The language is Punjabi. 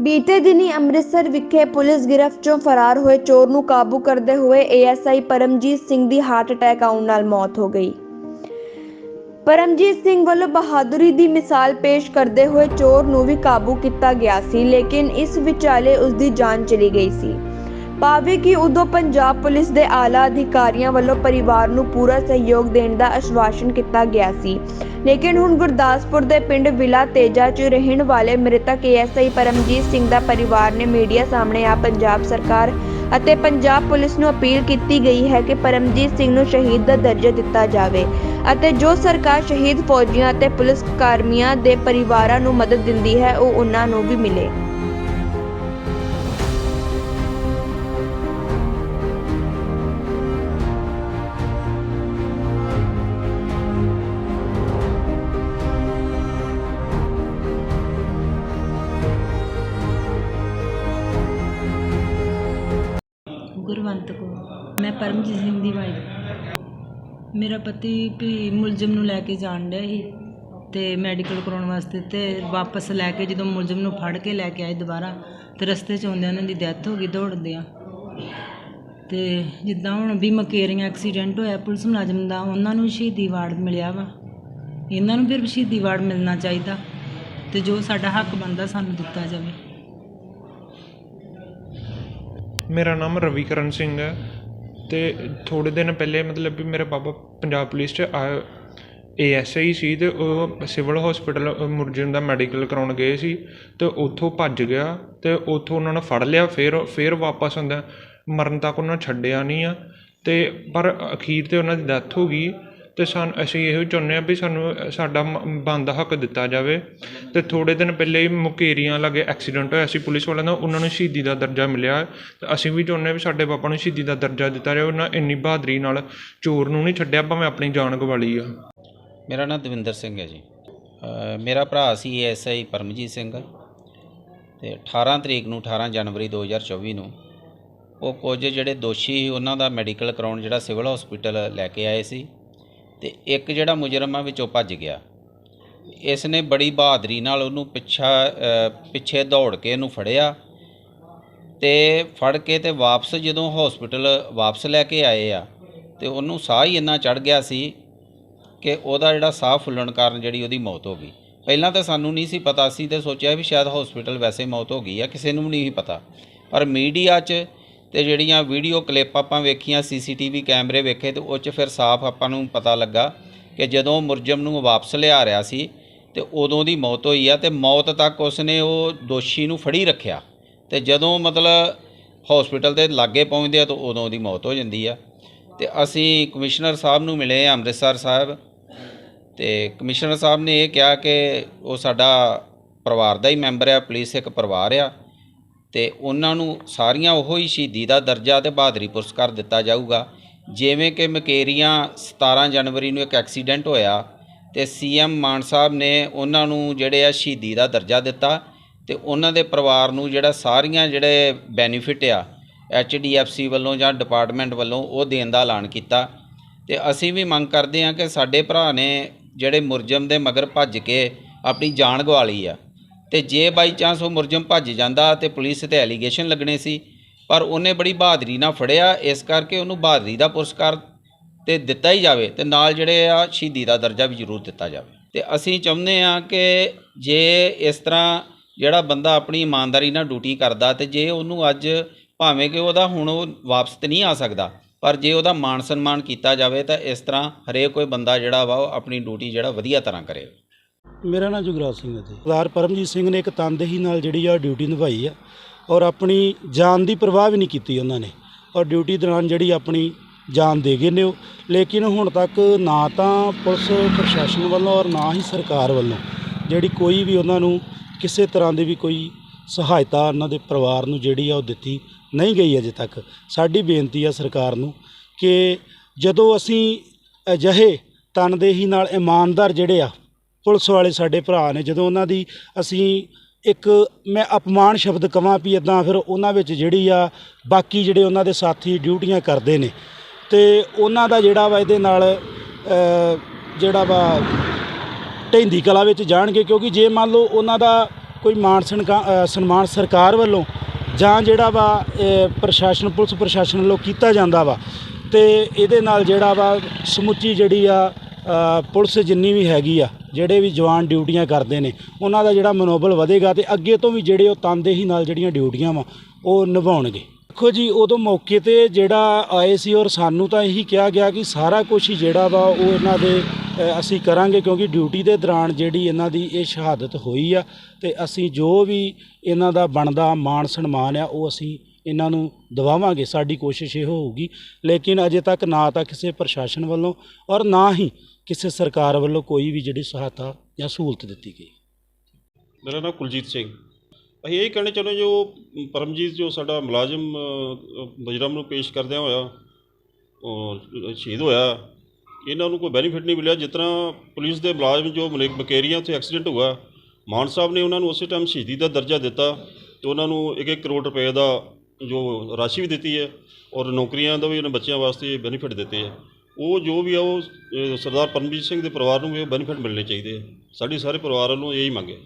ਬੀਤੇ ਦਿਨੀ ਅੰਮ੍ਰਿਤਸਰ ਵਿਖੇ ਪੁਲਿਸ ਗਿਰਫਤ ਚੋਂ ਫਰਾਰ ਹੋਏ ਚੋਰ ਨੂੰ ਕਾਬੂ ਕਰਦੇ ਹੋਏ ਏਐਸਆਈ ਪਰਮਜੀਤ ਸਿੰਘ ਦੀ ਹਾਰਟ ਅਟੈਕ ਆਉਣ ਨਾਲ ਮੌਤ ਹੋ ਗਈ। ਪਰਮਜੀਤ ਸਿੰਘ ਵੱਲੋਂ ਬਹਾਦਰੀ ਦੀ ਮਿਸਾਲ ਪੇਸ਼ ਕਰਦੇ ਹੋਏ ਚੋਰ ਨੂੰ ਵੀ ਕਾਬੂ ਕੀਤਾ ਗਿਆ ਸੀ, ਲੇਕਿਨ ਇਸ ਵਿਚਾਲੇ ਉਸ ਦੀ ਜਾਨ ਚਲੀ ਗਈ ਸੀ। ਭਾਵੇਂ ਕਿ ਉਦੋਂ ਪੰਜਾਬ ਪੁਲਿਸ ਦੇ ਆਲਾ ਅਧਿਕਾਰੀਆਂ ਵੱਲੋਂ ਪਰਿਵਾਰ ਨੂੰ ਪੂਰਾ ਸਹਿਯੋਗ ਦੇਣ ਦਾ ਆਸ਼ਵਾਸਨ ਕੀਤਾ ਗਿਆ ਸੀ। ਲੇਕਿਨ ਹੁਣ ਗੁਰਦਾਸਪੁਰ ਦੇ ਪਿੰਡ ਵਿਲਾ ਤੇਜਾ 'ਚ ਰਹਿਣ ਵਾਲੇ ਮ੍ਰਿਤਕ ਏਐਸਆਈ ਪਰਮਜੀਤ ਸਿੰਘ ਦਾ ਪਰਿਵਾਰ ਨੇ ਮੀਡੀਆ ਸਾਹਮਣੇ ਆ ਪੰਜਾਬ ਸਰਕਾਰ ਅਤੇ ਪੰਜਾਬ ਪੁਲਿਸ ਨੂੰ ਅਪੀਲ ਕੀਤੀ ਗਈ ਹੈ ਕਿ ਪਰਮਜੀਤ ਸਿੰਘ ਨੂੰ ਸ਼ਹੀਦ ਦਾ ਦਰਜਾ ਦਿੱਤਾ ਜਾਵੇ ਅਤੇ ਜੋ ਸਰਕਾਰ ਸ਼ਹੀਦ ਫੌਜੀਆਂ ਅਤੇ ਪੁਲਿਸ ਕਰਮੀਆਂ ਦੇ ਪਰਿਵਾਰਾਂ ਨੂੰ ਮਦਦ ਦਿੰਦੀ ਹੈ, ਉਹ ਉਹਨਾਂ ਨੂੰ ਵੀ ਮਿਲੇ। ਗੁਰਵੰਤ ਕੌਰ। ਮੈਂ ਪਰਮਜੀਤ ਸਿੰਘ ਦੀ ਵਾਈਫ। ਮੇਰਾ ਪਤੀ ਵੀ ਮੁਲਜ਼ਮ ਨੂੰ ਲੈ ਕੇ ਜਾਣ ਡਿਆ ਸੀ ਤੇ ਮੈਡੀਕਲ ਕਰਾਉਣ ਵਾਸਤੇ ਤੇ ਵਾਪਸ ਲੈ ਕੇ ਜਦੋਂ ਮੁਲਜ਼ਮ ਨੂੰ ਫੜ ਕੇ ਲੈ ਕੇ ਆਏ ਦੁਬਾਰਾ, ਤੇ ਰਸਤੇ 'ਚ ਆਉਂਦਿਆਂ ਉਹਨਾਂ ਦੀ ਡੈਥ ਹੋ ਗਈ ਦੌੜਦਿਆਂ। ਤੇ ਜਿੱਦਾਂ ਹੁਣ ਵੀ ਮਕੇਰੀਆਂ ਐਕਸੀਡੈਂਟ ਹੋਇਆ, ਪੁਲਿਸ ਮੁਲਾਜ਼ਮ ਦਾ, ਉਹਨਾਂ ਨੂੰ ਸ਼ਹੀਦੀ ਵਾਰਡ ਮਿਲਿਆ ਵਾ। ਇਹਨਾਂ ਨੂੰ ਫਿਰ ਸ਼ਹੀਦੀ ਵਾਰਡ ਮਿਲਣਾ ਚਾਹੀਦਾ ਤੇ ਜੋ ਸਾਡਾ ਹੱਕ ਬਣਦਾ ਸਾਨੂੰ ਦਿੱਤਾ ਜਾਵੇ। ਮੇਰਾ ਨਾਮ ਰਵੀਕਰਨ ਸਿੰਘ ਹੈ ਅਤੇ ਥੋੜ੍ਹੇ ਦਿਨ ਪਹਿਲੇ ਮਤਲਬ ਵੀ ਮੇਰੇ ਪਾਪਾ ਪੰਜਾਬ ਪੁਲਿਸ 'ਚ ਆ ਏ ਐੱਸ ਆਈ ਸੀ ਅਤੇ ਉਹ ਸਿਵਲ ਹੋਸਪਿਟਲ ਮੁਰਜਨ ਦਾ ਮੈਡੀਕਲ ਕਰਾਉਣ ਗਏ ਸੀ ਅਤੇ ਉੱਥੋਂ ਭੱਜ ਗਿਆ ਅਤੇ ਉੱਥੋਂ ਉਹਨਾਂ ਨੇ ਫੜ ਲਿਆ, ਫਿਰ ਫਿਰ ਵਾਪਸ ਆਉਂਦਾ। ਮਰਨ ਤੱਕ ਉਹਨਾਂ ਛੱਡਿਆ ਨਹੀਂ ਆ ਅਤੇ ਪਰ ਅਖੀਰ ਤੇ ਉਹਨਾਂ ਦੀ ਡੈਥ ਹੋ ਗਈ। ਅਤੇ ਸਾਨੂੰ ਅਸੀਂ ਇਹੋ ਚਾਹੁੰਦੇ ਹਾਂ ਵੀ ਸਾਨੂੰ ਸਾਡਾ ਬੰਦ ਹੱਕ ਦਿੱਤਾ ਜਾਵੇ। ਅਤੇ ਥੋੜ੍ਹੇ ਦਿਨ ਪਹਿਲੇ ਹੀ ਮੁਕੇਰੀਆਂ ਲਾਗੇ ਐਕਸੀਡੈਂਟ ਹੋਇਆ ਸੀ ਪੁਲਿਸ ਵਾਲਿਆਂ ਦਾ, ਉਹਨਾਂ ਨੂੰ ਸ਼ਹੀਦੀ ਦਾ ਦਰਜਾ ਮਿਲਿਆ। ਅਤੇ ਅਸੀਂ ਵੀ ਚਾਹੁੰਦੇ ਹਾਂ ਵੀ ਸਾਡੇ ਪਾਪਾ ਨੂੰ ਸ਼ਹੀਦੀ ਦਾ ਦਰਜਾ ਦਿੱਤਾ ਜਾਵੇ, ਉਹਨਾਂ ਇੰਨੀ ਬਹਾਦਰੀ ਨਾਲ ਚੋਰ ਨੂੰ ਨਹੀਂ ਛੱਡਿਆ, ਭਾਵੇਂ ਆਪਣੀ ਜਾਨ ਗਵਾ ਲਈ ਆ। ਮੇਰਾ ਨਾਮ ਦਵਿੰਦਰ ਸਿੰਘ ਹੈ ਜੀ। ਮੇਰਾ ਭਰਾ ਸੀ ਐਸਆਈ ਪਰਮਜੀਤ ਸਿੰਘ। ਤੇ 18 ਤਰੀਕ ਨੂੰ 18 ਜਨਵਰੀ 2024 ਨੂੰ ਉਹ ਕੁਝ ਜਿਹੜੇ ਦੋਸ਼ੀ ਸੀ, ਉਹਨਾਂ ਦਾ ਮੈਡੀਕਲ ਕਰਾਉਣ ਜਿਹੜਾ ਸਿਵਲ ਹਸਪੀਟਲ ਲੈ ਕੇ ਆਏ ਸੀ। ਤੇ ਇੱਕ ਜਿਹੜਾ ਮੁਜਰਮ ਆ ਵਿੱਚੋਂ ਭੱਜ ਗਿਆ। ਇਸ ਨੇ ਬੜੀ ਬਹਾਦਰੀ ਨਾਲ ਉਹਨੂੰ ਪਿੱਛਾ ਪਿੱਛੇ ਦੌੜ ਕੇ ਇਹਨੂੰ ਫੜਿਆ ਤੇ ਫੜ ਕੇ ਤੇ ਵਾਪਸ ਜਦੋਂ ਹਸਪੀਟਲ ਵਾਪਸ ਲੈ ਕੇ ਆਏ ਆ ਤੇ ਉਹਨੂੰ ਸਾਹ ਹੀ ਇੰਨਾ ਚੜ ਗਿਆ ਸੀ ਕਿ ਉਹਦਾ ਜਿਹੜਾ ਸਾਹ ਫੁੱਲਣ ਕਾਰਨ ਜਿਹੜੀ ਉਹਦੀ ਮੌਤ ਹੋ ਗਈ। ਪਹਿਲਾਂ ਤਾਂ ਸਾਨੂੰ ਨਹੀਂ ਸੀ ਪਤਾ ਸੀ ਤੇ ਸੋਚਿਆ ਵੀ ਸ਼ਾਇਦ ਹਸਪੀਟਲ ਵੈਸੇ ਮੌਤ ਹੋ ਗਈ ਆ, ਕਿਸੇ ਨੂੰ ਨਹੀਂ ਸੀ ਪਤਾ। ਪਰ ਮੀਡੀਆ 'ਚ ਤੇ ਜਿਹੜੀਆਂ ਵੀਡੀਓ ਕਲਿੱਪ ਆਪਾਂ ਵੇਖੀਆਂ ਸੀਸੀਟੀਵੀ ਕੈਮਰੇ ਵੇਖੇ ਤੇ ਉਹ 'ਚ ਫਿਰ ਸਾਫ਼ ਆਪਾਂ ਨੂੰ ਪਤਾ ਲੱਗਾ ਕਿ ਜਦੋਂ ਮੁਰਜਮ ਨੂੰ ਵਾਪਸ ਲਿਆ ਰਿਹਾ ਸੀ ਤੇ ਉਦੋਂ ਦੀ ਮੌਤ ਹੋਈ ਆ ਤੇ ਮੌਤ ਤੱਕ ਉਸਨੇ ਉਹ ਦੋਸ਼ੀ ਨੂੰ ਫੜੀ ਰੱਖਿਆ। ਤੇ ਜਦੋਂ ਮਤਲਬ ਹਸਪੀਟਲ ਦੇ ਲਾਗੇ ਪਹੁੰਚਦੇ ਆ ਤਾਂ ਉਦੋਂ ਦੀ ਮੌਤ ਹੋ ਜਾਂਦੀ ਆ। ਤੇ ਅਸੀਂ ਕਮਿਸ਼ਨਰ ਸਾਹਿਬ ਨੂੰ ਮਿਲੇ ਆ, ਅੰਮ੍ਰਿਤਸਰ ਸਾਹਿਬ। ਤੇ ਕਮਿਸ਼ਨਰ ਸਾਹਿਬ ਨੇ ਇਹ ਕਿਹਾ ਕਿ ਉਹ ਸਾਡਾ ਪਰਿਵਾਰ ਦਾ ਹੀ ਮੈਂਬਰ ਆ, ਪੁਲਿਸ ਇੱਕ ਪਰਿਵਾਰ ਆ। ਤੇ ਉਹਨਾਂ ਨੂੰ ਸਾਰੀਆਂ ਉਹੋ ਹੀ ਸ਼ਹੀਦੀ ਦਾ ਦਰਜਾ ਤੇ ਬਹਾਦਰੀ ਪੁਰਸਕਾਰ ਦਿੱਤਾ ਜਾਊਗਾ। ਜਿਵੇਂ ਕਿ ਮਕੇਰੀਆਂ 17 ਜਨਵਰੀ ਨੂੰ ਇੱਕ ਐਕਸੀਡੈਂਟ ਹੋਇਆ ਤੇ ਸੀਐਮ ਮਾਨ ਸਾਹਿਬ ਨੇ ਉਹਨਾਂ ਨੂੰ ਜਿਹੜੇ ਆ ਸ਼ਹੀਦੀ ਦਾ ਦਰਜਾ ਦਿੱਤਾ ਤੇ ਉਹਨਾਂ ਦੇ ਪਰਿਵਾਰ ਨੂੰ ਜਿਹੜਾ ਸਾਰੀਆਂ ਜਿਹੜੇ ਬੈਨੀਫਿਟ ਆ ਐਚਡੀਐਫਸੀ ਵੱਲੋਂ ਜਾਂ ਡਿਪਾਰਟਮੈਂਟ ਵੱਲੋਂ ਉਹ ਦੇਣ ਦਾ ਐਲਾਨ ਕੀਤਾ। ਤੇ ਅਸੀਂ ਵੀ ਮੰਗ ਕਰਦੇ ਹਾਂ ਕਿ ਸਾਡੇ ਭਰਾ ਨੇ ਜਿਹੜੇ ਮੁਰਜਮ ਦੇ ਮਗਰ ਭੱਜ ਕੇ ਆਪਣੀ ਜਾਨ ਗਵਾ ਲਈ ਆ। ਤੇ ਜੇ ਬਾਈ ਚਾਂਸ ਉਹ ਮੁਰਜਮ ਭੱਜ ਜਾਂਦਾ ਤੇ ਪੁਲਿਸ ਤੇ ਐਲੀਗੇਸ਼ਨ ਲੱਗਣੇ ਸੀ, ਪਰ ਉਹਨੇ ਬੜੀ ਬਹਾਦਰੀ ਨਾਲ ਫੜਿਆ, ਇਸ ਕਰਕੇ ਉਹਨੂੰ ਬਹਾਦਰੀ ਦਾ ਪੁਰਸਕਾਰ ਤੇ ਦਿੱਤਾ ਹੀ ਜਾਵੇ ਤੇ ਨਾਲ ਜਿਹੜੇ ਆ ਸ਼ਹੀਦੀ ਦਾ ਦਰਜਾ ਵੀ ਜ਼ਰੂਰ ਦਿੱਤਾ ਜਾਵੇ। ਤੇ ਅਸੀਂ ਚਾਹੁੰਦੇ ਆ ਕਿ ਜੇ ਇਸ ਤਰ੍ਹਾਂ ਜਿਹੜਾ ਬੰਦਾ ਆਪਣੀ ਇਮਾਨਦਾਰੀ ਨਾਲ ਡਿਊਟੀ ਕਰਦਾ ਤੇ ਜੇ ਉਹਨੂੰ ਅੱਜ ਭਾਵੇਂ ਕਿ ਉਹਦਾ ਹੁਣ ਉਹ ਵਾਪਸ ਤੇ ਨਹੀਂ ਆ ਸਕਦਾ, ਪਰ ਜੇ ਉਹਦਾ ਮਾਣ ਸਨਮਾਨ ਕੀਤਾ ਜਾਵੇ ਤਾਂ ਇਸ ਤਰ੍ਹਾਂ ਹਰੇਕ ਕੋਈ ਬੰਦਾ ਜਿਹੜਾ ਵਾ ਉਹ ਆਪਣੀ ਡਿਊਟੀ ਜਿਹੜਾ ਵਧੀਆ ਤਰ੍ਹਾਂ ਕਰੇ। ਮੇਰਾ ਨਾਮ ਜੁਗਰਾਜ ਸਿੰਘ ਹੈ ਜੀ। ਸਰਦਾਰ ਪਰਮਜੀਤ ਸਿੰਘ ਨੇ ਇੱਕ ਤਨਦੇਹੀ ਨਾਲ ਜਿਹੜੀ ਆ ਡਿਊਟੀ ਨਿਭਾਈ ਆ ਔਰ ਆਪਣੀ ਜਾਨ ਦੀ ਪਰਵਾਹ ਵੀ ਨਹੀਂ ਕੀਤੀ ਉਹਨਾਂ ਨੇ। ਔਰ ਡਿਊਟੀ ਦੌਰਾਨ ਜਿਹੜੀ ਆਪਣੀ ਜਾਨ ਦੇ ਗਏ ਨੇ ਉਹ। ਲੇਕਿਨ ਹੁਣ ਤੱਕ ਨਾ ਤਾਂ ਪੁਲਿਸ ਪ੍ਰਸ਼ਾਸਨ ਵੱਲੋਂ ਔਰ ਨਾ ਹੀ ਸਰਕਾਰ ਵੱਲੋਂ ਜਿਹੜੀ ਕੋਈ ਵੀ ਉਹਨਾਂ ਨੂੰ ਕਿਸੇ ਤਰ੍ਹਾਂ ਦੀ ਵੀ ਕੋਈ ਸਹਾਇਤਾ ਉਹਨਾਂ ਦੇ ਪਰਿਵਾਰ ਨੂੰ ਜਿਹੜੀ ਆ ਉਹ ਦਿੱਤੀ ਨਹੀਂ ਗਈ ਅਜੇ ਤੱਕ। ਸਾਡੀ ਬੇਨਤੀ ਆ ਸਰਕਾਰ ਨੂੰ ਕਿ ਜਦੋਂ ਅਸੀਂ ਅਜਿਹੇ ਤਨਦੇਹੀ ਨਾਲ ਇਮਾਨਦਾਰ ਜਿਹੜੇ ਆ ਪੁਲਿਸ ਵਾਲੇ ਸਾਡੇ ਭਰਾ ਨੇ, ਜਦੋਂ ਉਹਨਾਂ ਦੀ ਅਸੀਂ ਇੱਕ ਮੈਂ ਅਪਮਾਨ ਸ਼ਬਦ ਕਵਾਂ ਵੀ ਇਦਾਂ ਫਿਰ ਉਹਨਾਂ ਵਿੱਚ ਜਿਹੜੀ ਆ, ਬਾਕੀ ਜਿਹੜੇ ਉਹਨਾਂ ਦੇ ਸਾਥੀ ਡਿਊਟੀਆਂ ਕਰਦੇ ਨੇ। ਤੇ ਉਹਨਾਂ ਦਾ ਜਿਹੜਾ ਵਾ ਇਹਦੇ ਨਾਲ ਜਿਹੜਾ ਵਾ ਢੈਂਦੀ ਕਲਾ ਵਿੱਚ ਜਾਣਗੇ, ਕਿਉਂਕਿ ਜੇ ਮੰਨ ਲਓ ਉਹਨਾਂ ਦਾ ਕੋਈ ਮਾਣ ਸਨਕਾ- ਸਨਮਾਨ ਸਰਕਾਰ ਵੱਲੋਂ ਜਾਂ ਜਿਹੜਾ ਵਾ ਪ੍ਰਸ਼ਾਸਨ, ਪੁਲਿਸ ਪ੍ਰਸ਼ਾਸਨ ਵੱਲੋਂ ਕੀਤਾ ਜਾਂਦਾ ਵਾ, ਤੇ ਇਹਦੇ ਨਾਲ ਜਿਹੜਾ ਵਾ ਸਮੁੱਚੀ ਜਿਹੜੀ ਆ ਪੁਲਿਸ ਜਿੰਨੀ ਵੀ ਹੈਗੀ ਆ ਜਿਹੜੇ ਵੀ ਜਵਾਨ ਡਿਊਟੀਆਂ ਕਰਦੇ ਨੇ, ਉਹਨਾਂ ਦਾ ਜਿਹੜਾ ਮਨੋਬਲ ਵਧੇਗਾ ਤੇ ਅੱਗੇ ਤੋਂ ਵੀ ਜਿਹੜੇ ਉਹ ਤਨਦੇਹੀ ਨਾਲ ਜਿਹੜੀਆਂ ਡਿਊਟੀਆਂ ਵਾ, ਉਹ ਨਿਭਾਉਣਗੇ। ਦੇਖੋ ਜੀ, ਉਦੋਂ ਮੌਕੇ ਤੇ ਜਿਹੜਾ ਆਏ ਸੀ ਔਰ ਸਾਨੂੰ ਤਾਂ ਇਹੀ ਕਿਹਾ ਗਿਆ ਕਿ ਸਾਰਾ ਕੁਝ ਹੀ ਜਿਹੜਾ ਵਾ, ਉਹ ਇਹਨਾਂ ਦੇ ਅਸੀਂ ਕਰਾਂਗੇ ਕਿਉਂਕਿ ਡਿਊਟੀ ਦੇ ਦੌਰਾਨ ਜਿਹੜੀ ਇਹਨਾਂ ਦੀ ਇਹ ਸ਼ਹਾਦਤ ਹੋਈ ਆ ਤੇ ਅਸੀਂ ਜੋ ਵੀ ਇਹਨਾਂ ਦਾ ਬਣਦਾ ਮਾਣ ਸਨਮਾਨ ਆ, ਉਹ ਅਸੀਂ ਇਹਨਾਂ ਨੂੰ ਦਵਾਵਾਂਗੇ ਸਾਡੀ ਕੋਸ਼ਿਸ਼ ਇਹ ਹੋਊਗੀ। ਲੇਕਿਨ ਅਜੇ ਤੱਕ ਨਾ ਤਾਂ ਕਿਸੇ ਪ੍ਰਸ਼ਾਸਨ ਵੱਲੋਂ ਔਰ ਨਾ ਹੀ ਕਿਸੇ ਸਰਕਾਰ ਵੱਲੋਂ ਕੋਈ ਵੀ ਜਿਹੜੀ ਸਹਾਇਤਾ ਜਾਂ ਸਹੂਲਤ ਦਿੱਤੀ ਗਈ। ਮੇਰਾ ਨਾਮ ਕੁਲਜੀਤ ਸਿੰਘ। ਅਸੀਂ ਇਹ ਕਹਿਣਾ ਚਾਹੁੰਦੇ ਜੋ ਪਰਮਜੀਤ ਜੋ ਸਾਡਾ ਮੁਲਾਜ਼ਮ ਅ, ਮੁਜਰਮ ਨੂੰ ਪੇਸ਼ ਕਰਦਿਆਂ ਹੋਇਆ ਸ਼ਹੀਦ ਹੋਇਆ ਇਹਨਾਂ ਨੂੰ ਕੋਈ ਬੈਨੀਫਿਟ ਨਹੀਂ ਮਿਲਿਆ। ਜਿਸ ਤਰ੍ਹਾਂ ਪੁਲਿਸ ਦੇ ਮੁਲਾਜ਼ਮ ਜੋ ਮਲੇ- ਬਕੇਰੀਆਂ ਉੱਥੇ ਐਕਸੀਡੈਂਟ ਹੋਇਆ ਮਾਨ ਸਾਹਿਬ ਨੇ ਉਹਨਾਂ ਨੂੰ ਉਸੇ ਟਾਈਮ ਸ਼ਹੀਦੀ ਦਾ ਦਰਜਾ ਦਿੱਤਾ ਤੇ ਉਹਨਾਂ ਨੂੰ 1-1 ਕਰੋੜ ਰੁਪਏ ਦਾ ਜੋ ਰਾਸ਼ੀ ਵੀ ਦਿੱਤੀ ਹੈ ਔਰ ਨੌਕਰੀਆਂ ਦਾ ਵੀ ਉਹਨਾਂ ਬੱਚਿਆਂ ਵਾਸਤੇ ਬੈਨੀਫਿਟ ਦਿੱਤੇ ਹੈ। ਉਹ ਜੋ ਵੀ ਆ ਉਹ ਸਰਦਾਰ ਪਰਮਜੀਤ ਸਿੰਘ ਦੇ ਪਰਿਵਾਰ ਨੂੰ ਵੀ ਬੈਨੀਫਿਟ ਮਿਲਣੇ ਚਾਹੀਦੇ ਆ ਸਾਡੀ ਸਾਰੇ ਪਰਿਵਾਰ ਵੱਲੋਂ ਇਹੀ ਮੰਗ ਹੈ।